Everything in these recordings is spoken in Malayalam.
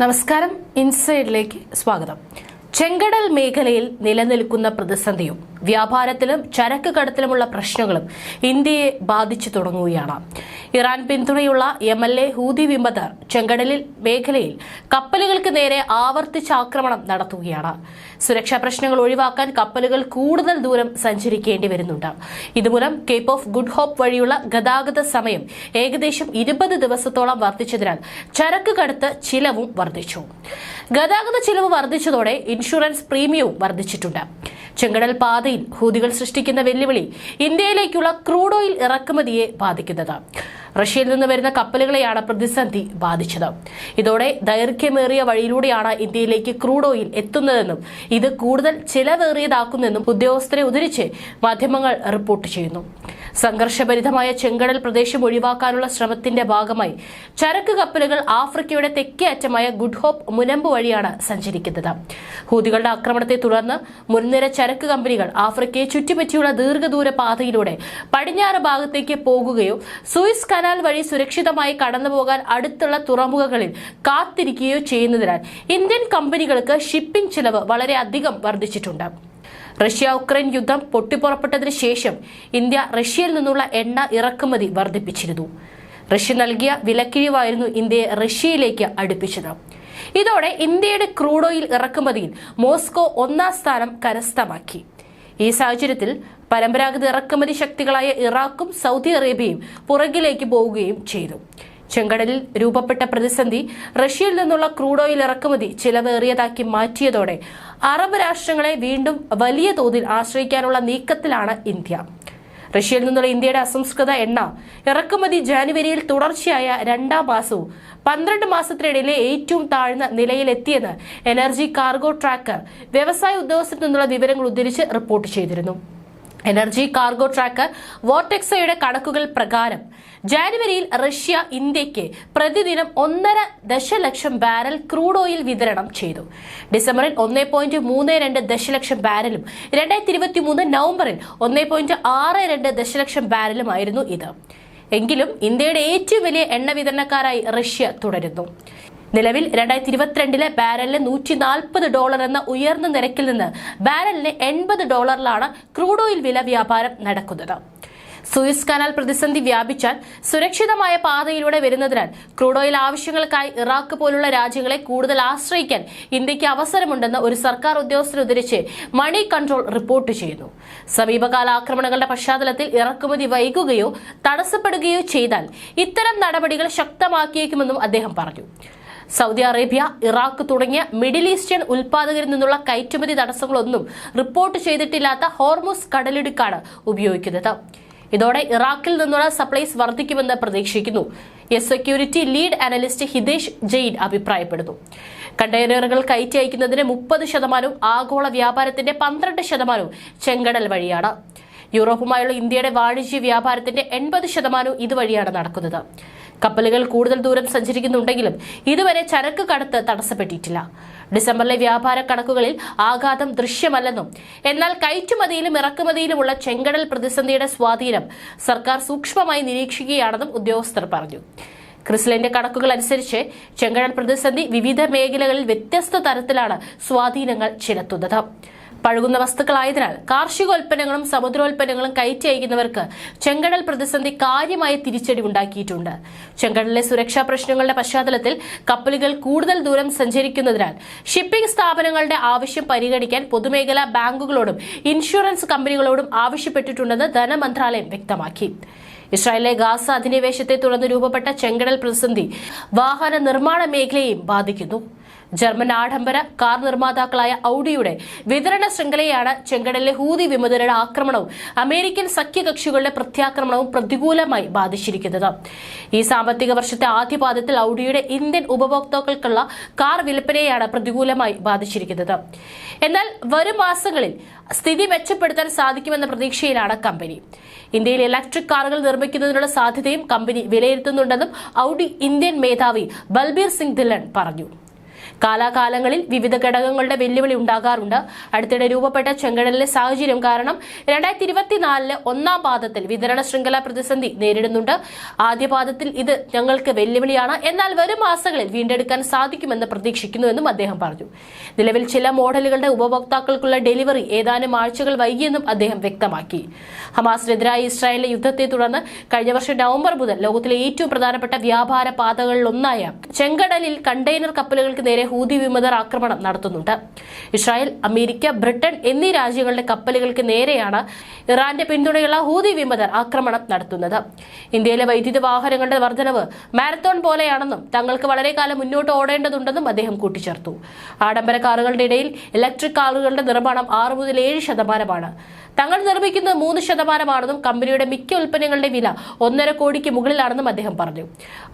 നമസ്കാരം. ഇൻസൈഡിലേക്ക് സ്വാഗതം. ചെങ്കടൽ മേഖലയിൽ നിലനിൽക്കുന്ന പ്രതിസന്ധിയും വ്യാപാരത്തിലും ചരക്ക് കടത്തിലുമുള്ള പ്രശ്നങ്ങളും ഇന്ത്യയെ ബാധിച്ചു തുടങ്ങുകയാണ്. ഇറാൻ പിന്തുണയുള്ള എം എൽ എ ഹൂതി വിമതർ ചെങ്കടലിൽ മേഖലയിൽ കപ്പലുകൾക്ക് നേരെ ആവർത്തിച്ച് ആക്രമണം നടത്തുകയാണ്. സുരക്ഷാ പ്രശ്നങ്ങൾ ഒഴിവാക്കാൻ കപ്പലുകൾ കൂടുതൽ ദൂരം സഞ്ചരിക്കേണ്ടി വരുന്നുണ്ട്. ഇതുമൂലം കേപ്പ് ഓഫ് ഗുഡ് ഹോപ്പ് വഴിയുള്ള ഗതാഗത സമയം ഏകദേശം ഇരുപത് ദിവസത്തോളം വർദ്ധിച്ചതിനാൽ ചരക്ക് കടത്ത് ചിലവും വർദ്ധിച്ചു. ഗതാഗത ചിലവ് വർദ്ധിച്ചതോടെ ഇൻഷുറൻസ് പ്രീമിയവും വർദ്ധിച്ചിട്ടുണ്ട്. ചെങ്കടൽ പാതയിൽ ഹൂതികൾ സൃഷ്ടിക്കുന്ന വെല്ലുവിളി ഇന്ത്യയിലേക്കുള്ള ക്രൂഡ് ഓയിൽ ഇറക്കുമതിയെ ബാധിക്കുന്നത്. റഷ്യയിൽ നിന്ന് വരുന്ന കപ്പലുകളെയാണ് പ്രതിസന്ധി ബാധിച്ചത്. ഇതോടെ ദൈർഘ്യമേറിയ വഴിയിലൂടെയാണ് ഇന്ത്യയിലേക്ക് ക്രൂഡ് ഓയിൽ എത്തുന്നതെന്നും ഇത് കൂടുതൽ ചിലവേറിയതാക്കുന്നെന്നും ഉദ്യോഗസ്ഥരെ ഉദ്ധരിച്ച് മാധ്യമങ്ങൾ റിപ്പോർട്ട് ചെയ്യുന്നു. സംഘർഷഭരിതമായ ചെങ്കടൽ പ്രദേശം ഒഴിവാക്കാനുള്ള ശ്രമത്തിന്റെ ഭാഗമായി ചരക്ക് കപ്പലുകൾ ആഫ്രിക്കയുടെ തെക്കേ അറ്റമായ ഗുഡ് ഹോപ്പ് മുനമ്പ് വഴിയാണ് സഞ്ചരിക്കുന്നത്. ഹൂതികളുടെ ആക്രമണത്തെ തുടർന്ന് മുൻനിര ചരക്ക് കമ്പനികൾ ആഫ്രിക്കയെ ചുറ്റിപ്പറ്റിയുള്ള ദീർഘദൂര പാതയിലൂടെ പടിഞ്ഞാറ് ഭാഗത്തേക്ക് പോകുകയോ സൂയിസ് കനാൽ വഴി സുരക്ഷിതമായി കടന്നുപോകാൻ അടുത്തുള്ള തുറമുഖങ്ങളിൽ കാത്തിരിക്കുകയോ ചെയ്യുന്നതിനാൽ ഇന്ത്യൻ കമ്പനികൾക്ക് ഷിപ്പിംഗ് ചിലവ് വളരെ അധികം വർദ്ധിച്ചിട്ടുണ്ട്. റഷ്യ ഉക്രൈൻ യുദ്ധം പൊട്ടിപ്പുറപ്പെട്ടതിന് ശേഷം ഇന്ത്യ റഷ്യയിൽ നിന്നുള്ള എണ്ണ ഇറക്കുമതി വർദ്ധിപ്പിച്ചിരുന്നു. റഷ്യ നൽകിയ വിലക്കിഴിവായിരുന്നു ഇന്ത്യയെ റഷ്യയിലേക്ക് അടുപ്പിച്ചത്. ഇതോടെ ഇന്ത്യയുടെ ക്രൂഡ് ഓയിൽ ഇറക്കുമതിയിൽ മോസ്കോ ഒന്നാം സ്ഥാനം കരസ്ഥമാക്കി. ഈ സാഹചര്യത്തിൽ പരമ്പരാഗത ഇറക്കുമതി ശക്തികളായ ഇറാഖും സൗദി അറേബ്യയും പുറകിലേക്ക് പോവുകയും ചെയ്തു. ചെങ്കടലിൽ രൂപപ്പെട്ട പ്രതിസന്ധി റഷ്യയിൽ നിന്നുള്ള ക്രൂഡ് ഓയിൽ ഇറക്കുമതി ചിലവേറിയതാക്കി മാറ്റിയതോടെ അറബ് രാഷ്ട്രങ്ങളെ വീണ്ടും വലിയ തോതിൽ ആശ്രയിക്കാനുള്ള നീക്കത്തിലാണ് ഇന്ത്യ. റഷ്യയിൽ നിന്നുള്ള ഇന്ത്യയുടെ അസംസ്കൃത എണ്ണ ഇറക്കുമതി ജാനുവരിയിൽ തുടർച്ചയായ രണ്ടാം മാസവും പന്ത്രണ്ട് മാസത്തിനിടയിലെ ഏറ്റവും താഴ്ന്ന നിലയിലെത്തിയെന്ന് എനർജി കാർഗോ ട്രാക്കർ വ്യവസായ ഉദ്യോഗസ്ഥരിൽ നിന്നുള്ള വിവരങ്ങൾ ഉദ്ധരിച്ച് റിപ്പോർട്ട് ചെയ്തിരുന്നു. എനർജി കാർഗോ ട്രാക്കർ വോട്ടെക്സയുടെ കണക്കുകൾ പ്രകാരം ജാനുവരിയിൽ റഷ്യ ഇന്ത്യയ്ക്ക് പ്രതിദിനം ഒന്നര ദശലക്ഷം ബാരൽ ക്രൂഡ് ഓയിൽ വിതരണം ചെയ്തു. ഡിസംബറിൽ ഒന്നേ പോയിന്റ് മൂന്ന് രണ്ട് ദശലക്ഷം ബാരലും രണ്ടായിരത്തി ഇരുപത്തി മൂന്ന് നവംബറിൽ ഒന്നേ പോയിന്റ് ആറ് രണ്ട് ദശലക്ഷം ബാരലുമായിരുന്നു ഇത്. എങ്കിലും ഇന്ത്യയുടെ ഏറ്റവും വലിയ എണ്ണ വിതരണക്കാരായി റഷ്യ തുടരുന്നു. നിലവിൽ രണ്ടായിരത്തി ഇരുപത്തിരണ്ടിലെ ബാരലിന് നൂറ്റി നാൽപ്പത് ഡോളർ എന്ന ഉയർന്ന നിരക്കിൽ നിന്ന് ബാരലിന് എൺപത് ഡോളറിലാണ് ക്രൂഡ് ഓയിൽ വില വ്യാപാരം നടക്കുന്നത്. സൂയിസ് കനാൽ പ്രതിസന്ധി വ്യാപിച്ചാൽ സുരക്ഷിതമായ പാതയിലൂടെ വരുന്നതിനാൽ ക്രൂഡ് ഓയിൽ ആവശ്യങ്ങൾക്കായി ഇറാഖ് പോലുള്ള രാജ്യങ്ങളെ കൂടുതൽ ആശ്രയിക്കാൻ ഇന്ത്യയ്ക്ക് അവസരമുണ്ടെന്ന് ഒരു സർക്കാർ ഉദ്യോഗസ്ഥർ ഉദ്ധരിച്ച് മണി കൺട്രോൾ റിപ്പോർട്ട് ചെയ്യുന്നു. സമീപകാല ആക്രമണങ്ങളുടെ പശ്ചാത്തലത്തിൽ ഇറക്കുമതി വൈകുകയോ തടസ്സപ്പെടുകയോ ചെയ്താൽ ഇത്തരം നടപടികൾ ശക്തമാക്കിയേക്കുമെന്നും അദ്ദേഹം പറഞ്ഞു. സൗദി അറേബ്യ ഇറാഖ് തുടങ്ങിയ മിഡിൽ ഈസ്റ്റേൺ ഉൽപാദകരിൽ നിന്നുള്ള കയറ്റുമതി തടസ്സങ്ങളൊന്നും റിപ്പോർട്ട് ചെയ്തിട്ടില്ലാത്ത ഹോർമുസ് കടലിടുക്കാണ് ഉപയോഗിക്കുന്നത്. ഇതോടെ ഇറാഖിൽ നിന്നുള്ള സപ്ലൈസ് വർദ്ധിക്കുമെന്ന് പ്രതീക്ഷിക്കുന്നു. S security lead analyst Hitesh Jain അഭിപ്രായപ്പെടുന്നു. കണ്ടെയ്നറുകൾ കയറ്റി അയക്കുന്നതിന് മുപ്പത് ശതമാനവും ആഗോള വ്യാപാരത്തിന്റെ പന്ത്രണ്ട് ശതമാനവും ചെങ്കടൽ വഴിയാണ്. യൂറോപ്പുമായുള്ള ഇന്ത്യയുടെ വാണിജ്യ വ്യാപാരത്തിന്റെ എൺപത് ശതമാനവും ഇതുവഴിയാണ് നടക്കുന്നത്. കപ്പലുകൾ കൂടുതൽ ദൂരം സഞ്ചരിക്കുന്നുണ്ടെങ്കിലും ഇതുവരെ ചരക്ക് കടത്ത് തടസ്സപ്പെട്ടിട്ടില്ല. ഡിസംബറിലെ വ്യാപാര കണക്കുകളിൽ ആഘാതം ദൃശ്യമല്ലെന്നും എന്നാൽ കയറ്റുമതിയിലും ഇറക്കുമതിയിലുമുള്ള ചെങ്കടൽ പ്രതിസന്ധിയുടെ സ്വാധീനം സർക്കാർ സൂക്ഷ്മമായി നിരീക്ഷിക്കുകയാണെന്നും ഉദ്യോഗസ്ഥർ പറഞ്ഞു. ക്രിസ്ലിന്റെ കണക്കുകൾ അനുസരിച്ച് ചെങ്കടൽ പ്രതിസന്ധി വിവിധ മേഖലകളിൽ വ്യത്യസ്ത തരത്തിലാണ് സ്വാധീനങ്ങൾ ചെലുത്തുന്നത്. പഴകുന്ന വസ്തുക്കളായതിനാൽ കാർഷികോൽപ്പന്നങ്ങളും സമുദ്രോൽപ്പന്നങ്ങളും കയറ്റി അയക്കുന്നവർക്ക് ചെങ്കടൽ പ്രതിസന്ധി കാര്യമായ തിരിച്ചടി ഉണ്ടാക്കിയിട്ടുണ്ട്. ചെങ്കടലിലെ സുരക്ഷാ പ്രശ്നങ്ങളുടെ പശ്ചാത്തലത്തിൽ കപ്പലുകൾ കൂടുതൽ ദൂരം സഞ്ചരിക്കുന്നതിനാൽ ഷിപ്പിംഗ് സ്ഥാപനങ്ങളുടെ ആവശ്യം പരിഗണിക്കാൻ പൊതുമേഖലാ ബാങ്കുകളോടും ഇൻഷുറൻസ് കമ്പനികളോടും ആവശ്യപ്പെട്ടിട്ടുണ്ടെന്ന് ധനമന്ത്രാലയം വ്യക്തമാക്കി. ഇസ്രായേലിലെ ഗാസ അധിനിവേശത്തെ തുടർന്ന് രൂപപ്പെട്ട ചെങ്കടൽ പ്രതിസന്ധി വാഹന നിർമ്മാണ മേഖലയെയും ബാധിക്കുന്നു. ജർമ്മൻ ആഡംബര കാർ നിർമ്മാതാക്കളായ ഔഡിയുടെ വിതരണ ശൃംഖലയാണ് ചെങ്കടലിലെ ഹൂതി വിമതരുടെ ആക്രമണവും അമേരിക്കൻ സഖ്യകക്ഷികളുടെ പ്രത്യാക്രമണവും പ്രതികൂലമായി ബാധിച്ചിരിക്കുന്നത്. ഈ സാമ്പത്തിക വർഷത്തെ ആദ്യപാദത്തിൽ ഔഡിയുടെ ഇന്ത്യൻ ഉപഭോക്താക്കൾക്കുള്ള കാർ വിൽപ്പനയെയാണ് പ്രതികൂലമായി ബാധിച്ചിരിക്കുന്നത്. എന്നാൽ വരും മാസങ്ങളിൽ സ്ഥിതി മെച്ചപ്പെടുത്താൻ സാധിക്കുമെന്ന പ്രതീക്ഷയിലാണ് കമ്പനി. ഇന്ത്യയിൽ ഇലക്ട്രിക് കാറുകൾ നിർമ്മിക്കുന്നതിനുള്ള സാധ്യതയും കമ്പനി വിലയിരുത്തുന്നുണ്ടെന്നും ഔഡി ഇന്ത്യൻ മേധാവി ബൽബീർ സിംഗ് ധില്ലൺ പറഞ്ഞു. കാലാകാലങ്ങളിൽ വിവിധ ഘടകങ്ങളുടെ വെല്ലുവിളി ഉണ്ടാകാറുണ്ട്. അടുത്തിടെ രൂപപ്പെട്ട ചെങ്കടലിലെ സാഹചര്യം കാരണം രണ്ടായിരത്തി ഇരുപത്തിനാലിൽ ഒന്നാം പാദത്തിൽ വിതരണ ശൃംഖല പ്രതിസന്ധി നേരിടുന്നുണ്ട്. ആദ്യ പാദത്തിൽ ഇത് ഞങ്ങൾക്ക് വെല്ലുവിളിയാണ്. എന്നാൽ വരും മാസങ്ങളിൽ വീണ്ടെടുക്കാൻ സാധിക്കുമെന്ന് പ്രതീക്ഷിക്കുന്നുവെന്നും അദ്ദേഹം പറഞ്ഞു. നിലവിൽ ചില മോഡലുകളുടെ ഉപഭോക്താക്കൾക്കുള്ള ഡെലിവറി ഏതാനും ആഴ്ചകൾ വൈകിയെന്നും അദ്ദേഹം വ്യക്തമാക്കി. ഹമാസിനെതിരായ ഇസ്രായേലിലെ യുദ്ധത്തെ തുടർന്ന് കഴിഞ്ഞ വർഷം നവംബർ മുതൽ ലോകത്തിലെ ഏറ്റവും പ്രധാനപ്പെട്ട വ്യാപാര പാതകളിലൊന്നായ ചെങ്കടലിൽ കണ്ടെയ്നർ കപ്പലുകൾക്ക് നേരെ ഹൂതി വിമതർ ആക്രമണം നടത്തുന്നുണ്ട്. ഇസ്രായേൽ അമേരിക്ക ബ്രിട്ടൻ എന്നീ രാജ്യങ്ങളുടെ കപ്പലുകൾക്ക് നേരെയാണ് ഇറാന്റെ പിന്തുണയുള്ള ഹൂതി വിമതർ ആക്രമണം നടത്തുന്നത്. ഇന്ത്യയിലെ വൈദ്യുത വാഹനങ്ങളുടെ വർധനവ് മാരത്തോൺ പോലെയാണെന്നും തങ്ങൾക്ക് വളരെ കാലം മുന്നോട്ട് ഓടേണ്ടതുണ്ടെന്നും അദ്ദേഹം കൂട്ടിച്ചേർത്തു. ആഡംബര കാറുകളുടെ ഇടയിൽ ഇലക്ട്രിക് കാറുകളുടെ നിർമ്മാണം ആറ് മുതൽ ഏഴ് ശതമാനമാണ്. തങ്ങൾ നിർമ്മിക്കുന്നത് മൂന്ന് ശതമാനമാണെന്നും കമ്പനിയുടെ മിക്ക ഉൽപ്പന്നങ്ങളുടെ വില ഒന്നര കോടിക്ക് മുകളിലാണെന്നും അദ്ദേഹം പറഞ്ഞു.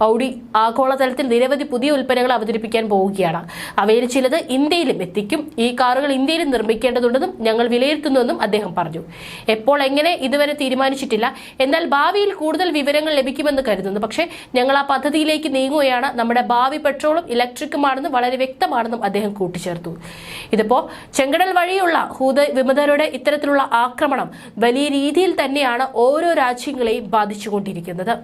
ഔഡി ആഗോളതലത്തിൽ നിരവധി പുതിയ ഉൽപ്പന്നങ്ങൾ അവതരിപ്പിക്കാൻ പോവുകയാണ്. അവയിൽ ചിലത് ഇന്ത്യയിലും എത്തിക്കും. ഈ കാറുകൾ ഇന്ത്യയിലും നിർമ്മിക്കേണ്ടതുണ്ടെന്നും ഞങ്ങൾ വിലയിരുത്തുന്നുവെന്നും അദ്ദേഹം പറഞ്ഞു. എപ്പോൾ എങ്ങനെ ഇതുവരെ തീരുമാനിച്ചിട്ടില്ല. എന്നാൽ ഭാവിയിൽ കൂടുതൽ വിവരങ്ങൾ ലഭിക്കുമെന്ന് കരുതുന്നു. പക്ഷേ ഞങ്ങൾ ആ പദ്ധതിയിലേക്ക് നീങ്ങുകയാണ്. നമ്മുടെ ഭാവി പെട്രോളും ഇലക്ട്രിക്കുമാണെന്ന് വളരെ വ്യക്തമാണെന്നും അദ്ദേഹം കൂട്ടിച്ചേർത്തു. ഇതിപ്പോ ചെങ്കടൽ വഴിയുള്ള ഹൂത വിമതരുടെ ഇത്തരത്തിലുള്ള ആക്രമണം വലിയ രീതിയിൽ തന്നെയാണ് ഓരോ രാജ്യങ്ങളെയും ബാധിച്ചുകൊണ്ടിരിക്കുന്നത്.